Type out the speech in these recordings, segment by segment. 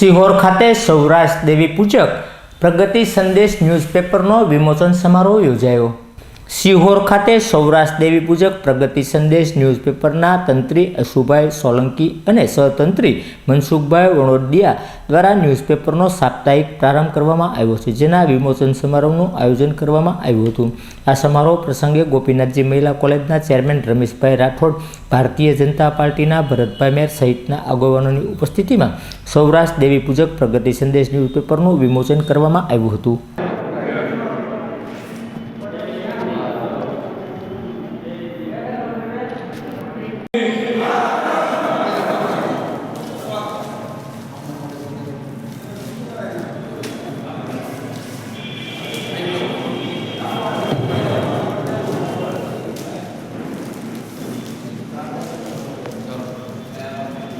સિહોર ખાતે સૌરાષ્ટ્ર દેવી પૂજક પ્રગતિ સંદેશ ન્યૂઝપેપરનો વિમોચન સમારોહ યોજાયો. સિહોર ખાતે સૌરાષ્ટ્ર દેવી પૂજક પ્રગતિ સંદેશ ન્યૂઝપેપરના તંત્રી અશુભાઈ સોલંકી અને સહતંત્રી મનસુખભાઈ વણોડિયા દ્વારા ન્યૂઝપેપરનો સાપ્તાહિક પ્રારંભ કરવામાં આવ્યો છે, જેના વિમોચન સમારોહનું આયોજન કરવામાં આવ્યું હતું. આ સમારોહ પ્રસંગે ગોપીનાથજી મહિલા કોલેજના ચેરમેન રમેશભાઈ રાઠોડ, ભારતીય જનતા પાર્ટીના ભરતભાઈ મેર સહિતના આગેવાનોની ઉપસ્થિતિમાં સૌરાષ્ટ્ર દેવી પૂજક પ્રગતિ સંદેશ ન્યૂઝપેપરનું વિમોચન કરવામાં આવ્યું હતું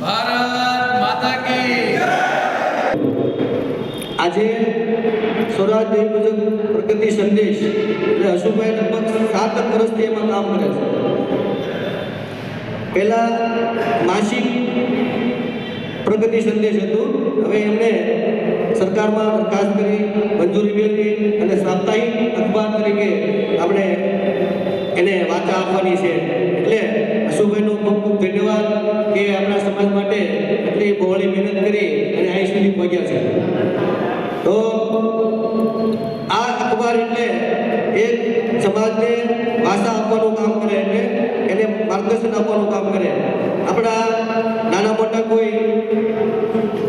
ભારત માતા કી આજે સ્વરાજ દેવી મુજબ પ્રગતિ સંદેશ એટલે અશોકભાઈ લગભગ સાત વર્ષથી એમાં કામ કરે છે. પહેલા માસિક પ્રગતિ સંદેશ હતું. હવે એમણે સરકારમાં દરખાસ્ત કરી, મંજૂરી મેળવી અને સાપ્તાહિક અખબાર તરીકે આપણે એને વાચા આપવાની છે. એટલે અશોકભાઈનો ખૂબ ખૂબ ધન્યવાદ કે આપણા સમાજ માટે બહોળી મહેનત કરી અને અહીં સુધી પહોંચ્યા છે. તો આ અખબાર એટલે એક સમાજને ભાષા આપવાનું કામ કરે એટલે એને માર્ગદર્શન આપવાનું કામ કરે. આપણા નાના મોટા કોઈ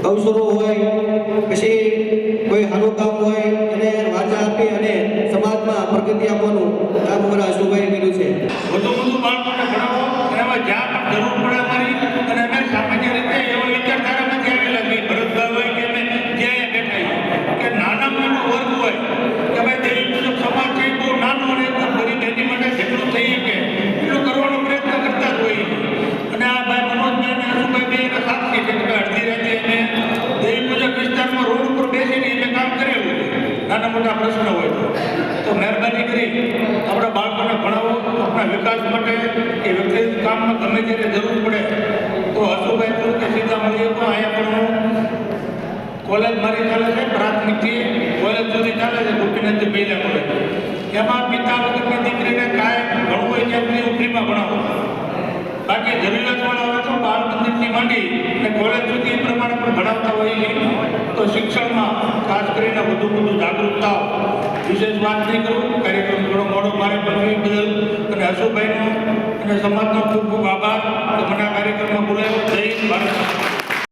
અવસરો હોય, પછી કોઈ સારું કામ હોય, એને વાચા આપી અને સમાજમાં પ્રગતિ આપવાનું કામ અમારા અશુભાઈએ કર્યું છે વધુ વધુ બાળકોને ભણાવો અને એમાં જ્યાં પણ જરૂર પડે અમારી અને અમે સામાન્ય રીતે એવો વિચારધારા નથી આવેલા કે ભરતભાઈ હોય કે અમે ક્યાંય બેઠા છીએ કે નાના મોટો વર્ગ હોય કે ભાઈ દેવી પૂજક સમાજ છે એ બહુ નાનો અને એકદમ ગરીબ એની માટે જેટલું થઈ શકે એટલું કરવાનો પ્રયત્ન કરતા જ હોઈએ અને આ ભાઈ મનોજભાઈ અને અશુભાઈ બે એના સાક્ષી છે કે અડધી રાતે અમે દેવી પૂજક વિસ્તારમાં રોડ ઉપર બેસીને અમે કામ કરેલું છે નાના મોટા પ્રશ્ન હોય તો. મહેરબાની કરી આપણા બાળકોને ભણાવો, આપણા વિકાસ માટે કે વ્યક્તિગત કામમાં ગમે ત્યારે જરૂર પડે. તો હસુભાઈ તું કે સીધા તો અહીંયા પણ કોલેજ મારી ચાલે છે પ્રાથમિકથી કોલેજ સુધી ચાલે છે ગોપીનાથ મહિલા કોલેજ. એમાં પિતા વગરની દીકરીને કાંઈ ભણવું હોય ત્યાં સુધી ઉપરીમાં ભણાવું. બાકી જરૂરિયાતવાળા હોય તો બાળ મંદિરથી માંડી અને કોલેજ સુધી એ પ્રમાણે પણ ભણાવતા હોઈએ તો શિક્ષણમાં ખાસ કરીને વધુ વધુ જાગૃતતા વિશેષ વાત નહીં કરું. કાર્યક્રમ થોડો મોડો મારે બનવી બદલ. અને હસુભાઈનો અને સમાજનો ખૂબ ખૂબ આભાર. કે મને આ કાર્યક્રમમાં બોલાવ્યો. જય ભારત